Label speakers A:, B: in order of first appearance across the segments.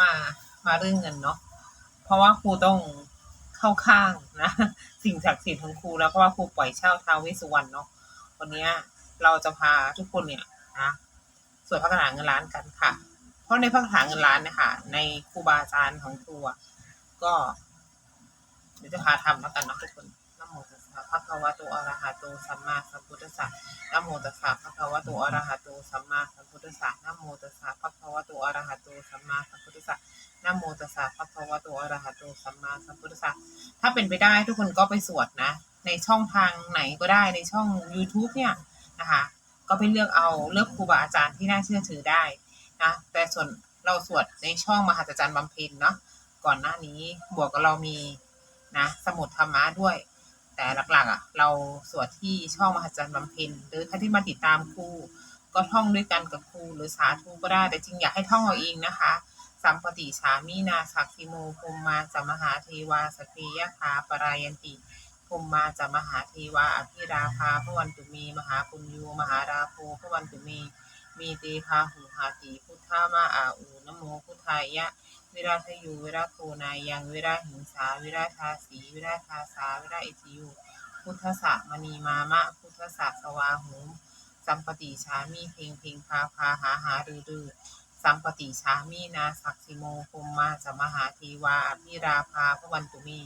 A: มามาเรื่องเงินเนาะเพราะว่าครูต้องเข้าข้างนะ สิ่งศักดิ์สิทธิ์ของครูแล้วเพราะว่าครูปล่อยเช่าท้าวเวสสุวรรณเนาะวันนี้เราจะพาทุกคนเนี่ยนะสวดพระคาถาเงินล้านกันค่ะ เพราะในพระคาถาเงินล้านเนี่ยค่ะ ในครูบาอาจารย์ของครูก็ เดี๋ยวจะพาทำแล้วกันเนาะทุกคนนะโมตั สะภะคะวะโตอะระหะโตสัมมาสัมพุทธัสสะนะโมตัสสะภะคะวะโตอะระหะโตสัมมาสัมพุทธัสสะนะโมตัสสะภะคะวะโตอะระหะโตสัมมาสัมพุทธัสสะนะโมตัสสะภะคะวะโตอะระหะโตสัมมาสัมพุทธัสสะถ้าเป็นไปได้ทุกคนก็ไปสวดนะ ในช่องทางไหนก็ได้ในช่อง YouTube เนี่ยนะคะก็ไปเลือกเอาเลือกครูบาอาจารย์ที่น่าเชื่อถือได้นะแต่ส่วนเราสวดในช่องมหัศจรรย์บำเพ็ญเนาะก่อนหน้านี้บวกกับเรามีนะสมุดธรรมะด้วย แต่หลักๆอะ เราสวดที่ช่องมหัศจรรย์บำเพ็ญหรือถ้าที่มาติดตามครูก็ท่องด้วยกันกับครูหรือสาธุก็ได้ แต่จริงอยากให้ท่องเอาเองนะคะสัมปติฉามีนาสักทิโมภูมมาจะมหาเทวาสเพยคาปรายันติภูมมาจะมหาเทวาอภิราภาพระวันตุมี มหาปุญญูมหาราโภพระวันตุมี มีเตพาหูหาติพุทธามาอาอูนโมพุทธายะ วิราทยูวิราโคนายังวิราหิงสาวิราทาสีวิราทาสาวิราอิทิยูพุทธสะมณีมามะ พุทธสะสวาหุสัมปติชามีเพงเพงพาพาหาหารือรือสัมปติชามีนาสักสิโมภมมาจะมหาทีวาอภิราภาพระวันตุมี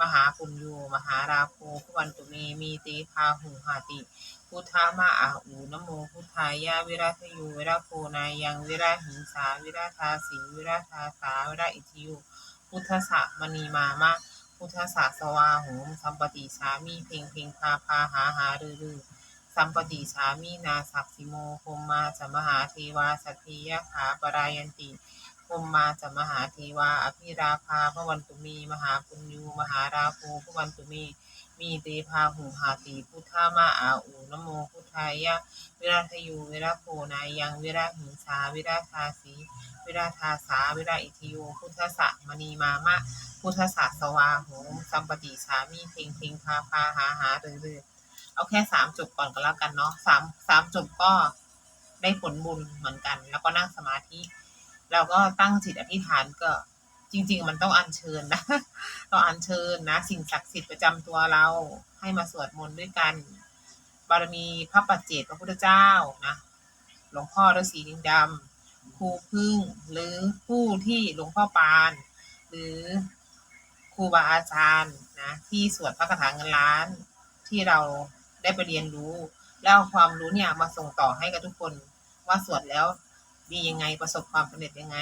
A: มหาปุญญูมหาราโภพระวันตุมีมีตีพาหุหาติ พุทธามาอาอูนโมพุทธายะวิราทยูวิราโคนายังวิราหิงสาวิราทาสีวิราทาสาวิราอิทิยูพุทธสะมณีมามะพุทธสะสวาหมสัมปติสามีเพงเพงพาพาหาหารือรือสัมปติสามีนาสักสิโมพมมาจะมหาเทวาสัตถิยะขาปรายันติ พมมาจะมหาเทวาอภิราภาพระวันตุมีมหาปุญญูมหาราโภพระวันตุมีมีเตพาหุหาติพุทธามาอาอูนโมพุทธายะวิราทยูวิราโคนายังวิราหิงสาวิราทาสีวิราทาสาวิราอิทิโยพุทธสะมณีมามะ พุทธสะสวาหงสัมปติสามีเพงเพงพาพาหาหาเรือเอเอาแค่สามจบก่อนก็แล้วกันเนาะสามสามจบก็ได้ผลบุญเหมือนกัน แล้วก็นั่งสมาธิ แล้วก็ตั้งจิตอธิษฐานก็จริง ๆ มันต้องอัญเชิญนะต้องอัญเชิญนะ สิ่งศักดิ์สิทธิ์ประจำตัวเราให้มาสวดมนต์ด้วยกัน บารมีพระปัจเจกพระพุทธเจ้านะหลวงพ่อฤาษีลิงดำครูพึ่งหรือผู้ที่หลวงพ่อปาน หรือครูบาอาจารย์นะที่สวดพระคาถาเงินล้านที่เราได้ไปเรียนรู้ แล้วความรู้เนี่ยมาส่งต่อให้กับทุกคนว่าสวดแล้ว ดียังไงประสบความสำเร็จยังไง